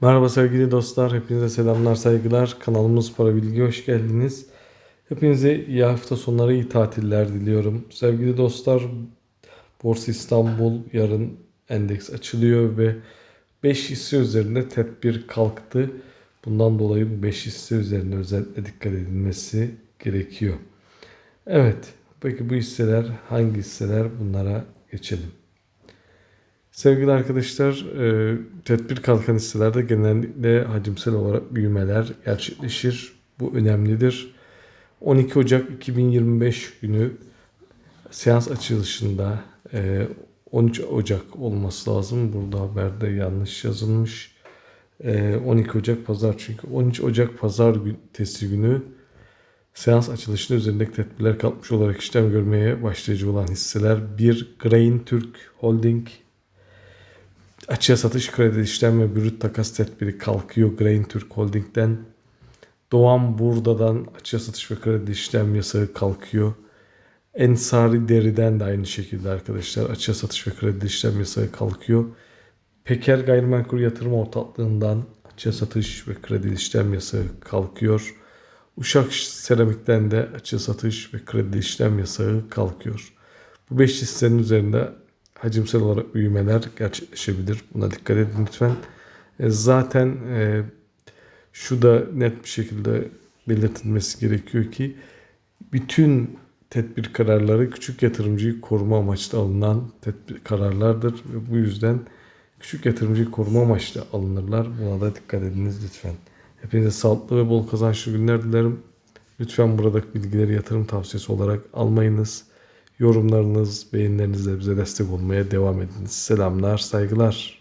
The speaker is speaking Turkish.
Merhaba sevgili dostlar, hepinize selamlar, saygılar. Kanalımız Para Bilgi hoş geldiniz. Hepinize iyi hafta sonları, iyi tatiller diliyorum. Sevgili dostlar, Borsa İstanbul yarın endeks açılıyor ve 5 hisse üzerinde tedbir kalktı. Bundan dolayı bu 5 hisse üzerine özellikle dikkat edilmesi gerekiyor. Evet, peki bu hisseler hangi hisseler? Bunlara geçelim. Sevgili arkadaşlar, e, tedbir kalkan hisselerde genellikle hacimsel olarak büyümeler gerçekleşir. Bu önemlidir. 12 Ocak 2025 günü seans açılışında e, 13 Ocak olması lazım. Burada haberde yanlış yazılmış. E, 12 Ocak pazar çünkü 13 Ocak pazar gün, testi günü seans açılışında üzerindeki tedbirler kalkmış olarak işlem görmeye başlayıcı olan hisseler 1 Grain Türk Holding Açığa satış kredi işlem ve brüt takas tedbiri kalkıyor Grain Türk Holding'den. Doğan Burda'dan açığa satış ve kredi işlem yasağı kalkıyor. Ensari Deri'den de aynı şekilde arkadaşlar açığa satış ve kredi işlem yasağı kalkıyor. Peker Gayrimenkul Yatırım Ortaklığından açığa satış ve kredi işlem yasağı kalkıyor. Uşak Seramik'ten de açığa satış ve kredi işlem yasağı kalkıyor. Bu 5 hissenin üzerinde hacimsel olarak büyümeler gerçekleşebilir. Buna dikkat edin lütfen. E, zaten e, şu da net bir şekilde belirtilmesi gerekiyor ki bütün tedbir kararları küçük yatırımcıyı koruma amaçlı alınan tedbir kararlardır ve bu yüzden küçük yatırımcıyı koruma amaçlı alınırlar. Buna da dikkat ediniz lütfen. Hepinize sağlıklı ve bol kazançlı günler dilerim. Lütfen buradaki bilgileri yatırım tavsiyesi olarak almayınız. Yorumlarınız, beğenilerinizle bize destek olmaya devam ediniz. Selamlar, saygılar.